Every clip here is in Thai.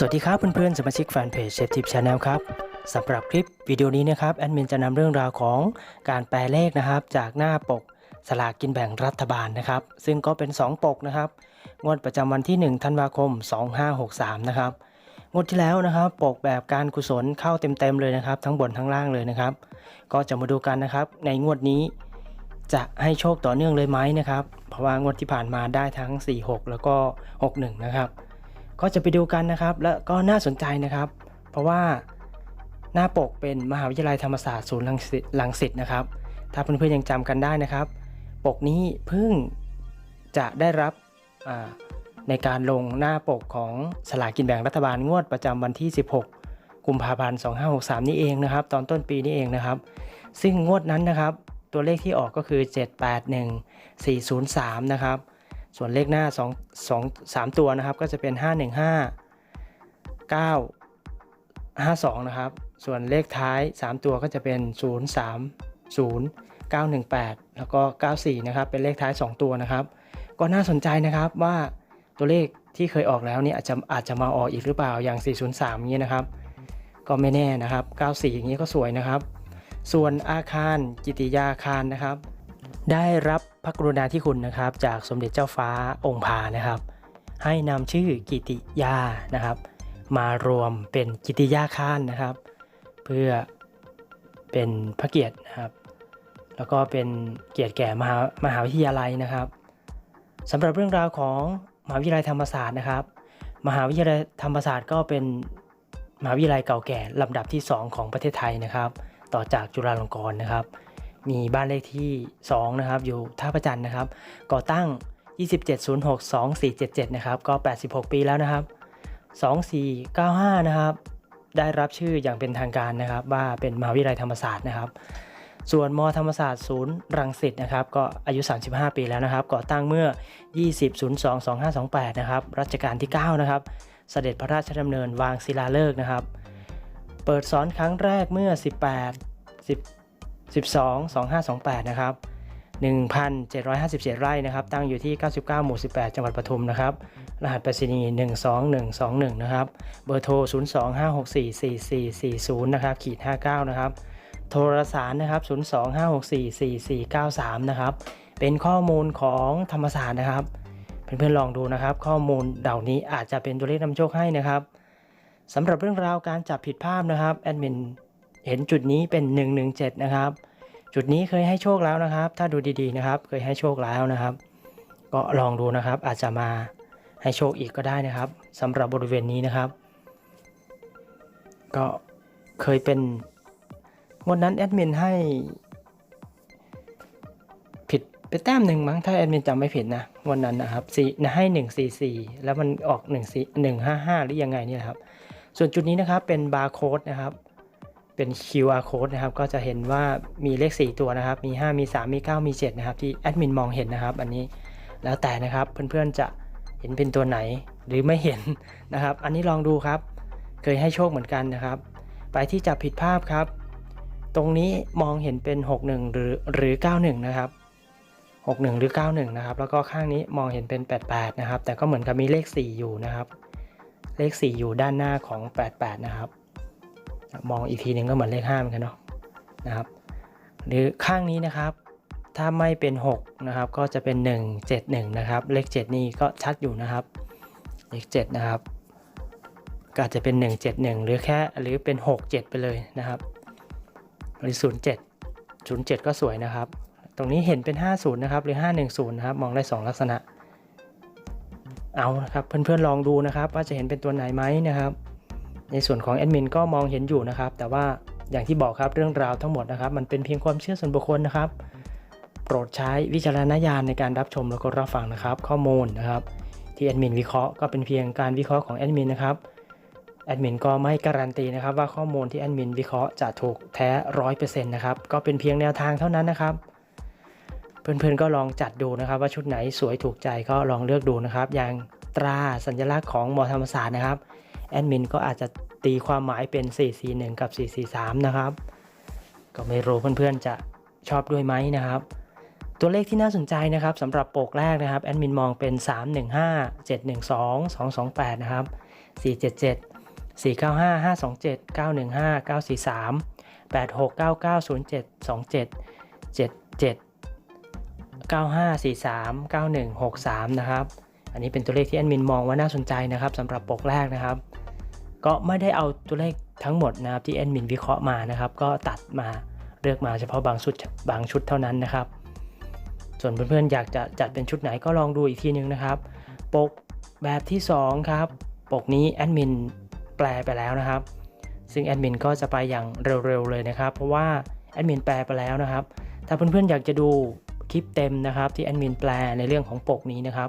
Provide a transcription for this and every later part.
สวัสดีครับเพื่อนๆสมาชิกแฟนเพจเชฟทิปชาแนลครับสำหรับคลิปวิดีโอนี้นะครับแอดมินจะนำเรื่องราวของการแปลเลขนะครับ จากหน้าปกสลากกินแบ่งรัฐบาลนะครับ ซึ่งก็เป็น 2 ปกนะครับงวดประจำวันที่ 1 ธันวาคม 2563 นะครับงวดที่แล้วนะครับ ปกแบบการกุศลเข้าเต็มๆเลยนะครับ ทั้งบนทั้งล่างเลยนะครับ ก็จะมาดูกันนะครับ ในงวดนี้จะให้โชคต่อเนื่องเลยไหมนะครับ เพราะว่างวดที่ผ่านมาได้ทั้ง 46 แล้วก็ 61 นะครับ ก็จะไปดูกันนะครับ และก็น่าสนใจนะครับ เพราะว่าหน้าปกเป็นมหาวิทยาลัยธรรมศาสตร์ศูนย์รังสิตนะครับ ถ้าเพื่อนๆยังจำกันได้นะครับ ปกนี้เพิ่งจะได้รับในการลงหน้าปกของสลากกินแบ่งรัฐบาลงวดประจำวันที่ 16 กุมภาพันธ์ 2563 นี่เองนะครับ ตอนต้นปีนี้เองนะครับ ซึ่งงวดนั้นนะครับ ตัวเลขที่ออกก็คือ 781403 นะครับ ส่วนเลขหน้า 2 2 3 ตัวนะครับ ก็จะเป็น 515 9 52 นะครับ ส่วนเลขท้าย 3 ตัวก็จะเป็น 030 918 แล้วก็ 94 นะครับ เป็นเลขท้าย 2 ตัวนะครับ ก็น่าสนใจนะครับว่าตัวเลขที่เคยออกแล้วเนี่ยอาจจะอาจจะมาออกอีกหรือเปล่าอย่าง 403อย่างนี้นะครับ ก็ไม่แน่นะครับ 94 อย่างนี้ก็สวยนะครับ ส่วนอาคารกิติยาอาคารนะครับ ได้รับพระกรุณาธิคุณนะครับ จากสมเด็จเจ้าฟ้าองค์พานะครับ ให้นำชื่อกิติยานะครับ มารวมเป็นกิติยาคารนะครับ เพื่อเป็นพระเกียรตินะครับ แล้วก็เป็นเกียรติแก่มหามหาวิทยาลัยนะครับสำหรับเรื่องราวของมหาวิทยาลัยธรรมศาสตร์นะครับ มหาวิทยาลัยธรรมศาสตร์ก็เป็นมหาวิทยาลัยเก่าแก่ลำดับที่ 2 ของประเทศไทยนะครับ ต่อจากจุฬาลงกรณ์นะครับ มีบ้านเลขที่ 2 นะครับ อยู่ท่าประจันนะครับ ก่อตั้ง 27062477 นะครับ ก็ 86 ปีแล้วนะครับ 2495 นะครับ ได้รับชื่ออย่างเป็นทางการนะครับ ว่าเป็นมหาวิทยาลัยธรรมศาสตร์นะครับ ส่วนมธรรมศาสตร์ศูนย์รังสิตนะครับ ก็อายุ 35 ปีแล้วนะครับ ก่อตั้งเมื่อ 20.02.2528 นะครับ รัชกาลที่ 9 นะครับ เสด็จพระราชดำเนินวางศิลาฤกษ์นะครับ เปิดสอนครั้งแรกเมื่อ 18 10 12 2528 นะครับ 1,757 ไร่นะครับ ตั้งอยู่ที่ 99 หมู่ 18 จังหวัดปทุมนะครับ รหัสไปรษณีย์ 12121 นะครับ เบอร์โทร 025644440 นะครับ ขีด 59 นะครับ โทรสารนะครับ 025644493 นะครับ เป็นข้อมูลของธรรมศาสตร์นะครับ เพื่อนๆ ลองดูนะครับ ข้อมูลเหล่านี้อาจจะเป็นตัวเลขนำโชคให้นะครับสำหรับเรื่องราวการจับผิดภาพนะครับ แอดมิน เห็นจุดนี้เป็น 117 นะครับ จุดนี้เคยให้โชคแล้วนะครับ ถ้าดูดีๆนะครับ เคยให้โชคแล้วนะครับ ก็ลองดูนะครับ อาจจะมาให้โชคอีกก็ได้นะครับสำหรับบริเวณนี้นะครับ ก็เคยเป็นงวันนั้นแอดมินให้ผิดไปแต้มหนึ่งมั้งถ้าแอดมินจำไม่ผิดนะวันนั้นนะครับสี่ให้หนึ่งสี่สี่แล้วมันออกหนึ่งสี่หนึ่งห้าห้าหรือยังไงนี่ยนะครับ ส่วนจุดนี้นะครับเป็นบาร์โค้ดนะครับ เป็น QR code นะครับ ก็จะเห็นว่ามีเลข 4 ตัวนะครับ มี 5 มี 3 มี 9 มี 7 นะครับ ที่แอดมินมองเห็นนะครับ อันนี้แล้วแต่นะครับเพื่อนๆจะเห็นเป็นตัวไหนหรือไม่เห็นนะครับ อันนี้ลองดูครับ เคยให้โชคเหมือนกันนะครับ ไปที่จับผิดภาพครับ ตรงนี้มองเห็นเป็น 61 หรือหรือ 91 นะครับ 61 หรือ 91 นะครับ แล้วก็ข้างนี้มองเห็นเป็น 88 นะครับ แต่ก็เหมือนกับมีเลข 4 อยู่นะครับ เลข 4 อยู่ด้านหน้าของ 88 นะครับ มองอีกทีหนึ่งก็เหมือนเลข5เหมือนกันเนาะนะครับ หรือข้างนี้นะครับ ถ้าไม่เป็น 6 นะครับ ก็จะเป็น 1 7 1 นะครับ เลข 7 นี่ก็ชัดอยู่นะครับ เลข 7 นะครับก็อาจจะเป็น 1 7 1 หรือแค่หรือเป็น 6 7 ไปเลยนะครับหรือ 0 7 0 7 ก็สวยนะครับ ตรงนี้เห็นเป็น 50 นะครับ หรือ 510 นะครับ มองได้ 2 ลักษณะ เอานะครับ เพื่อนๆ ลองดูนะครับ ว่าจะเห็นเป็นตัวไหนไหมนะครับ ในส่วนของแอดมินก็มองเห็นอยู่นะครับ แต่ว่าอย่างที่บอกครับเรื่องราวทั้งหมดนะครับ มันเป็นเพียงความเชื่อส่วนบุคคลนะครับ โปรดใช้วิจารณญาณในการรับชมแล้วก็รับฟังนะครับ ข้อมูลนะครับ ที่แอดมินวิเคราะห์ก็เป็นเพียงการวิเคราะห์ของแอดมินนะครับแอดมินก็ไม่การันตีนะครับว่าข้อมูลที่แอดมินวิเคราะห์จะถูกแท้ร้อยเปอร์เซ็นต์นะครับก็เป็นเพียงแนวทางเท่านั้นนะครับ เพื่อนๆก็ลองจัดดูนะครับว่าชุดไหนสวยถูกใจก็ลองเลือกดูนะครับ อย่างตราสัญลักษณ์ของมอธรรมศาสตร์นะครับ แอดมินก็อาจจะตีความหมายเป็น 441 กับ 443 นะครับ ก็ไม่รู้เพื่อนๆจะชอบด้วยไหมนะครับ ตัวเลขที่น่าสนใจนะครับสำหรับปกแรกนะครับแอดมินมองเป็น 315 712 228 นะครับ 477 495 527 915 943 8699 0727 77 9543 9163 นะครับ อันนี้เป็นตัวเลขที่แอดมินมองว่าน่าสนใจนะครับสำหรับปกแรกนะครับ ก็ไม่ได้เอาตัวเลขทั้งหมดนะครับที่แอดมินวิเคราะห์มานะครับ ก็ตัดมาเลือกมาเฉพาะบางชุดบางชุดเท่านั้นนะครับ ส่วนเพื่อนๆอยากจะจัดเป็นชุดไหนก็ลองดูอีกทีนึงนะครับ ปกแบบที่ 2 ครับ ปกนี้แอดมินแปลไปแล้วนะครับ ซึ่งแอดมินก็จะไปอย่างเร็วๆเลยนะครับ เพราะว่าแอดมินแปลไปแล้วนะครับ ถ้าเพื่อนๆอยากจะดูคลิปเต็มนะครับที่แอดมินแปลในเรื่องของปกนี้นะครับ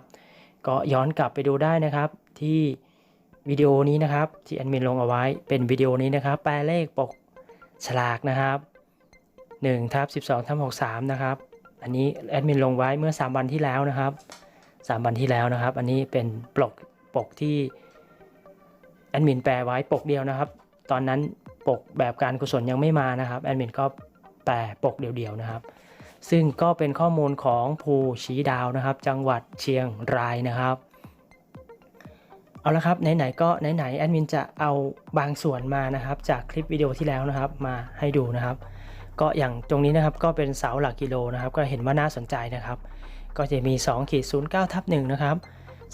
ก็ย้อนกลับไปดูได้นะครับที่วิดีโอนี้นะครับที่แอดมินลงเอาไว้เป็นวิดีโอนี้นะครับแปลเลขปกฉลากนะครับ1ทับ12ทับ63นะครับอันนี้แอดมินลงไว้เมื่อ 3 วันที่แล้วนะครับ 3 วันที่แล้วนะครับ อันนี้เป็นปกปกที่แอดมินแปลไว้ปกเดียวนะครับ ตอนนั้นปกแบบการกุศลยังไม่มานะครับแอดมินก็แปลปกเดียวๆนะครับ ซึ่งก็เป็นข้อมูลของภูชีดาวนะครับ จังหวัดเชียงรายนะครับ เอาละครับไหนๆก็ไหนๆแอดมินจะเอาบางส่วนมานะครับ จากคลิปวิดีโอที่แล้วนะครับมาให้ดูนะครับ ก็อย่างตรงนี้นะครับก็เป็นเสาหลักกิโลนะครับ ก็เห็นว่าน่าสนใจนะครับ ก็จะมี2ขีด09ทับ1นะครับ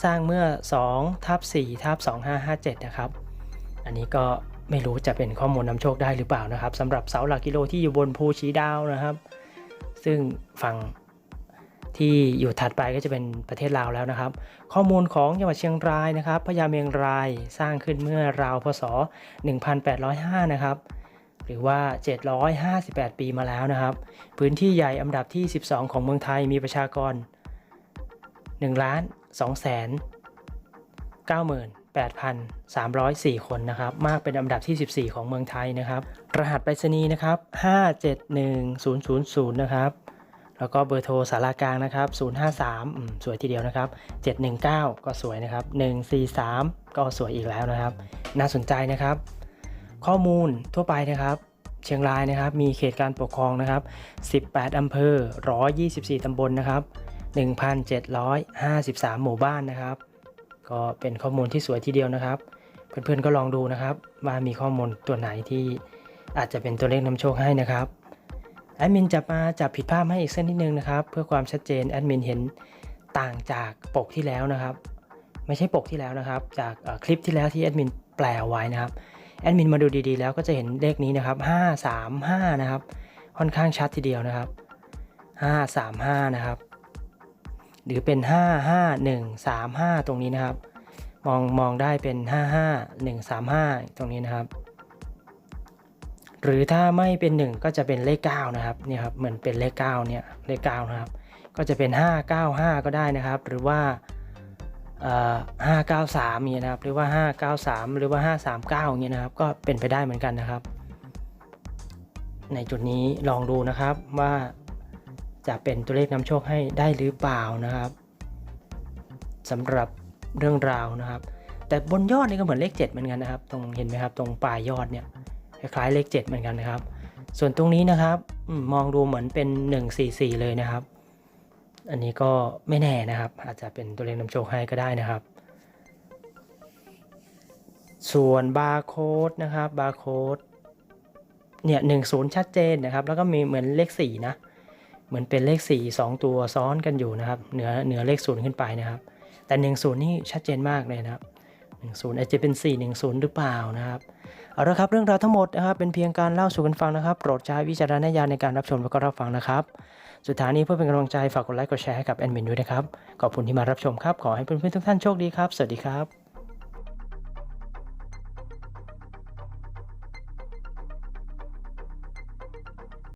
สร้างเมื่อ2ทับ4ทับ2557 นะครับ อันนี้ก็ไม่รู้จะเป็นข้อมูลนำโชคได้หรือเปล่านะครับสำหรับเสาหลักกิโลที่อยู่บนภูชีดาวนะครับ ซึ่งฝั่งที่อยู่ถัดไปก็จะเป็นประเทศลาวแล้วนะครับ ข้อมูลของจังหวัดเชียงรายนะครับพญาเมงรายสร้างขึ้นเมื่อราวพศ 1805 นะครับ หรือว่า 758 ปีมาแล้วนะครับ พื้นที่ใหญ่อันดับที่ 12 ของเมืองไทยมีประชากร1ล้าน2แสน 8,304 คนนะครับ มากเป็นอันดับที่ 14 ของเมืองไทยนะครับ รหัสไปรษณีย์นะครับ 571000 นะครับ แล้วก็เบอร์โทรสารากลางนะครับ 053อืมสวยทีเดียวนะครับ 719 ก็สวยนะครับ 143 ก็สวยอีกแล้วนะครับ น่าสนใจนะครับ ข้อมูลทั่วไปนะครับเชียงรายนะครับ มีเขตการปกครองนะครับ 18 อำเภอ 124 ตำบลนะครับ 1,753 หมู่บ้านนะครับ ก็เป็นข้อมูลที่สวยทีเดียวนะครับ เพื่อนๆก็ลองดูนะครับ ว่ามีข้อมูลตัวไหนที่อาจจะเป็นตัวเลขนำโชคให้นะครับแอดมินจะมาจับผิดภาพให้อีกสักนิดนึงนะครับ เพื่อความชัดเจนแอดมินเห็นต่างจากปกที่แล้วนะครับ ไม่ใช่ปกที่แล้วนะครับ จากคลิปที่แล้วที่แอดมินแปลไว้นะครับแอดมินมาดูดีๆแล้วก็จะเห็นเลขนี้นะครับ535 นะครับ ค่อนข้างชัดทีเดียวนะครับ 535 นะครับ หรือเป็น 5 5 1 3 5 ตรงนี้นะครับ มองมองได้เป็น 5 5 1 3 5 ตรงนี้นะครับ หรือถ้าไม่เป็น 1 ก็จะเป็นเลข9นะครับเนี่ยครับเหมือนเป็นเลข9เนี่ยเลข9นะครับ ก็จะเป็น 5 9 5 ก็ได้นะครับ หรือว่า593เงี้ยนะครับหรือว่า 593 หรือว่า 539เงี้ยนะครับ ก็เป็นไปได้เหมือนกันนะครับ ในจุดนี้ลองดูนะครับว่า จะเป็นตัวเลขนำโชคให้ได้หรือเปล่านะครับสำหรับเรื่องราวนะครับ แต่บนยอดนี่ก็เหมือนเลข 7 เหมือนกันนะครับ ตรงเห็นไหมครับ ตรงปลายยอดเนี่ยคล้ายเลข 7 เหมือนกันนะครับ ส่วนตรงนี้นะครับมองดูเหมือนเป็น 144 เลยนะครับ อันนี้ก็ไม่แน่นะครับ อาจจะเป็นตัวเลขนำโชคให้ก็ได้นะครับ ส่วนบาร์โค้ดนะครับบาร์โค้ดเนี่ยหนึ่งศูนย์ชัดเจนนะครับ แล้วก็มีเหมือนเลขสี่นะ เหมือนเป็นเลข 4 2 ตัวซ้อนกันอยู่นะครับ เหนือเหนือเลขศูนย์ขึ้นไปนะครับ แต่ 1 0 นี่ชัดเจนมากเลยนะครับ 1 0 อาจจะเป็น 4 1 0 หรือเปล่านะครับ เอาละครับเรื่องราวทั้งหมดนะครับ เป็นเพียงการเล่าสู่กันฟังนะครับ โปรดใช้วิจารณญาณในการรับชมและก็รับฟังนะครับ สุดท้ายนี้เพื่อเป็นกำลังใจฝากกดไลค์กดแชร์ให้กับแอดมินด้วยนะครับ ขอบคุณที่มารับชมครับ ขอให้เพื่อนๆทุกท่านโชคดีครับ สวัสดีครับ